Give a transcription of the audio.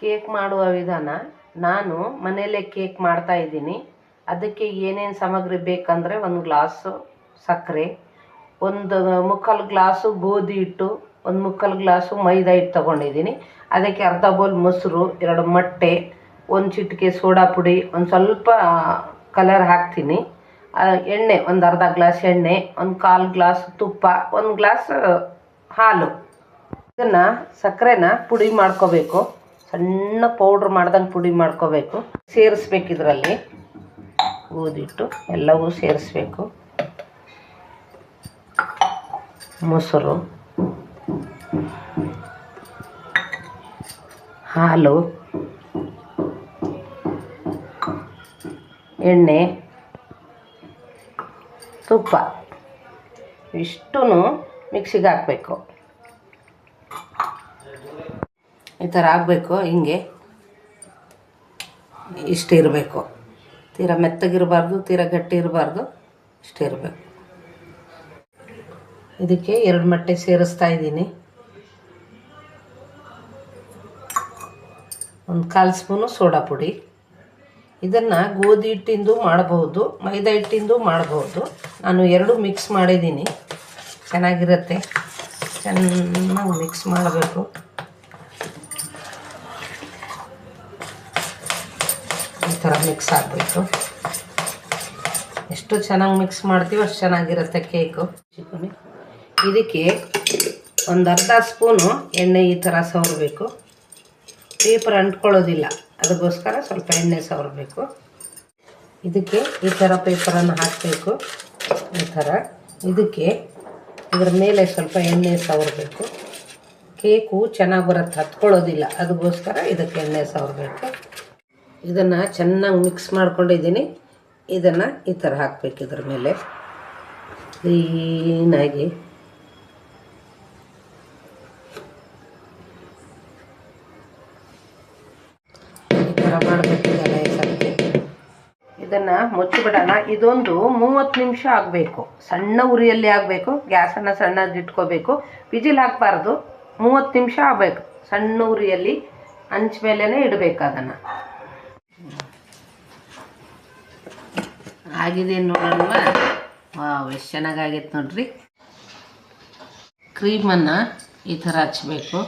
Cake ಮಾಡುವ ವಿಧಾನ ನಾನು ಮನೆಯಲ್ಲೇ ಕೇಕ್ ಮಾಡ್ತಾ ಇದ್ದೀನಿ. ಅದಕ್ಕೆ ಏನೇನು ಸಾಮಗ್ರಿ ಬೇಕಂದರೆ ಒಂದು ಗ್ಲಾಸು ಸಕ್ಕರೆ, ಒಂದು ಮುಕ್ಕಾಲು ಗ್ಲಾಸು ಗೋಧಿ ಹಿಟ್ಟು, ಒಂದು ಮುಕ್ಕಾಲು ಗ್ಲಾಸು ಮೈದಾ ಹಿಟ್ಟು ತೊಗೊಂಡಿದ್ದೀನಿ. ಅದಕ್ಕೆ ಅರ್ಧ ಬೌಲ್ ಮೊಸರು, ಎರಡು ಮೊಟ್ಟೆ, ಒಂದು ಚಿಟಿಕೆ ಸೋಡಾ ಪುಡಿ, ಒಂದು ಸ್ವಲ್ಪ ಕಲರ್ ಹಾಕ್ತೀನಿ. ಎಣ್ಣೆ, ಒಂದು ಅರ್ಧ ಗ್ಲಾಸ್ ಎಣ್ಣೆ, ಒಂದು ಕಾಲು ಗ್ಲಾಸ್ ತುಪ್ಪ, ಒಂದು ಗ್ಲಾಸ್ ಹಾಲು. ಇದನ್ನು ಸಕ್ಕರೆನ ಪುಡಿ ಮಾಡ್ಕೋಬೇಕು. ಸಣ್ಣ ಪೌಡ್ರ್ ಮಾಡ್ದಂಗೆ ಪುಡಿ ಮಾಡ್ಕೋಬೇಕು. ಸೇರಿಸ್ಬೇಕು ಇದರಲ್ಲಿ. ಊದಿಟ್ಟು ಎಲ್ಲವೂ ಸೇರಿಸ್ಬೇಕು. ಮೊಸರು. ಹಾಲು. ಎಣ್ಣೆ. ತುಪ್ಪ. ಇಷ್ಟು ಮಿಕ್ಸಿಗೆ ಹಾಕಬೇಕು. ಈ ಥರ ಆಗಬೇಕು, ಹಿಂಗೆ. ಇಷ್ಟು ಇರಬೇಕು. ತೀರ ಮೆತ್ತಗಿರಬಾರ್ದು, ತೀರ ಗಟ್ಟಿ ಇರಬಾರ್ದು, ಇಷ್ಟು ಇರಬೇಕು. ಇದಕ್ಕೆ ಎರಡು ಮೊಟ್ಟೆ ಸೇರಿಸ್ತಾ ಇದ್ದೀನಿ. ಒಂದು ಕಾಲು ಸ್ಪೂನು ಸೋಡಾ ಪುಡಿ. ಇದನ್ನು ಗೋಧಿ ಹಿಟ್ಟಿಂದು ಮಾಡಬಹುದು ಮೈದಾ ಹಿಟ್ಟಿಂದು ಮಾಡಬಹುದು ನಾನು ಎರಡು ಮಿಕ್ಸ್ ಮಾಡಿದ್ದೀನಿ. ಚೆನ್ನಾಗಿರುತ್ತೆ. ಚೆನ್ನಾಗಿ ಮಿಕ್ಸ್ ಮಾಡಬೇಕು. ಥರ ಮಿಕ್ಸ್ ಆಗಬೇಕು ಎಷ್ಟು ಚೆನ್ನಾಗಿ ಮಿಕ್ಸ್ ಮಾಡ್ತೀವಿ ಅಷ್ಟು ಚೆನ್ನಾಗಿರುತ್ತೆ ಕೇಕು ಇದಕ್ಕೆ ಒಂದು ಅರ್ಧ ಸ್ಪೂನು ಎಣ್ಣೆ ಈ ಥರ ಸವರಬೇಕು. ಪೇಪರ್ ಅಂಟ್ಕೊಳ್ಳೋದಿಲ್ಲ. ಅದಕ್ಕೋಸ್ಕರ ಸ್ವಲ್ಪ ಎಣ್ಣೆ ಸವರಬೇಕು. ಇದಕ್ಕೆ ಈ ಥರ ಪೇಪರನ್ನು ಹಾಕಬೇಕು. ಈ ಥರ. ಇದಕ್ಕೆ ಇದರ ಮೇಲೆ ಸ್ವಲ್ಪ ಎಣ್ಣೆ ಸವರಬೇಕು. ಕೇಕು ಚೆನ್ನಾಗಿ ಬರುತ್ತೆ, ಹತ್ಕೊಳ್ಳೋದಿಲ್ಲ. ಅದಕ್ಕೋಸ್ಕರ ಇದಕ್ಕೆ ಎಣ್ಣೆ ಸವರಬೇಕು. ಇದನ್ನು ಚೆನ್ನಾಗಿ ಮಿಕ್ಸ್ ಮಾಡ್ಕೊಂಡಿದ್ದೀನಿ. ಇದನ್ನು ಈ ಥರ ಹಾಕಬೇಕು ಇದ್ರ ಮೇಲೆ. ಕ್ಲೀನಾಗಿ. ಈ ಥರ ಇದನ್ನು ಮುಚ್ಚಿಬಿಡೋಣ. ಇದೊಂದು ಮೂವತ್ತು ನಿಮಿಷ ಆಗಬೇಕು. ಸಣ್ಣ ಉರಿಯಲ್ಲಿ ಆಗಬೇಕು. ಗ್ಯಾಸನ್ನು ಸಣ್ಣದು ಇಟ್ಕೋಬೇಕು. ವಿಜಿಲ್ ಹಾಕಬಾರ್ದು. ಮೂವತ್ತು ನಿಮಿಷ ಆಗಬೇಕು. ಸಣ್ಣ ಉರಿಯಲ್ಲಿ ಹಂಚ ಮೇಲೇ ಇಡಬೇಕು ಅದನ್ನು. ಆಗಿದೆ ನೋಡಲ್ವಾ? ವಾವ್ ಎಷ್ಟು ಚೆನ್ನಾಗಾಗೈತೆ ನೋಡ್ರಿ. ಕ್ರೀಮನ್ನು ಈ ಥರ ಹಚ್ಬೇಕು.